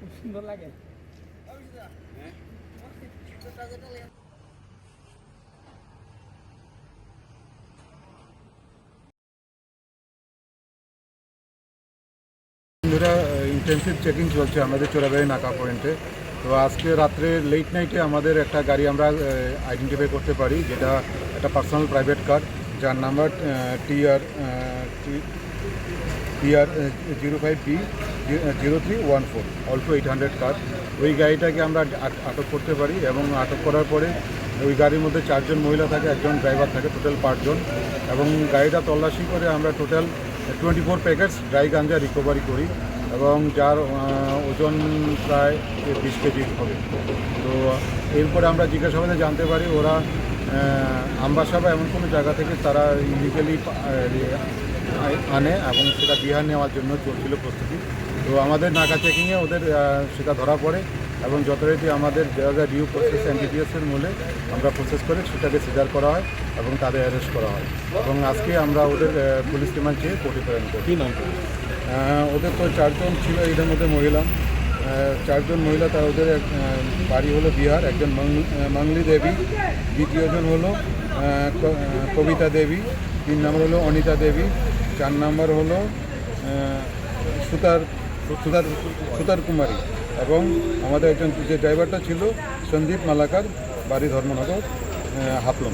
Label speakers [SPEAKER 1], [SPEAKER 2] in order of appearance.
[SPEAKER 1] খুব সুন্দর লাগে।
[SPEAKER 2] ধরে ইন্টেন্সিভ চেকিং চলছে আমাদের চোরাবাড়ি নাকা পয়েন্টে। তো আজকে রাত্রে লেট নাইটে আমাদের একটা গাড়ি আমরা আইডেন্টিফাই করতে পারি যেটা একটা পার্সোনাল প্রাইভেট কার যার number TR TR zero five B zero three one four alpha eight hundred car ওই গাড়িটাকে আমরা আটক করতে পারি এবং আটক করার পরে ওই গাড়ির মধ্যে চারজন মহিলা থাকে, একজন ড্রাইভার থাকে টোটাল পাঁচজন। এবং গাড়িটা তল্লাশি করে আমরা total twenty four packets dry ganja recovery করি এবং যার ওজন প্রায় বিশ কেজি হবে। তো এরপরে আমরা জিজ্ঞাসাবাদে জানতে পারি ওরা আম্বাসা বা এমন কোনো জায়গা থেকে তারা ইলিগালি আনে এবং সেটা বিহার নেওয়ার জন্য চলছিল প্রস্তুতি। তো আমাদের নাকা চেকিংয়ে ওদের সেটা ধরা পড়ে এবং যথারীতি আমাদের যা ডিউ প্রসেস এনডিপিএসের মূলে আমরা প্রসেস করে সেটাকে সিজার করা হয় এবং তাদের অ্যারেস্ট করা হয়। এবং আজকে আমরা ওদের পুলিশ রিমান্ড চেয়ে কোর্টে প্রেরণ করি।
[SPEAKER 3] নাম
[SPEAKER 2] ওদের তো চারজন ছিল এদের মধ্যে মহিলা। চারজন মহিলা তার ওদের বাড়ি হলো বিহার একজন মাংলি দেবী দ্বিতীয়জন হলো কবিতা দেবী তিন নম্বর হলো অনিতা দেবী চার নম্বর হলো সুতার সুতার সুতার কুমারী এবং আমাদের একজন যে ড্রাইভারটা ছিল সন্দীপ মালাকার বাড়ি ধর্মনগর আহ, হাফলং।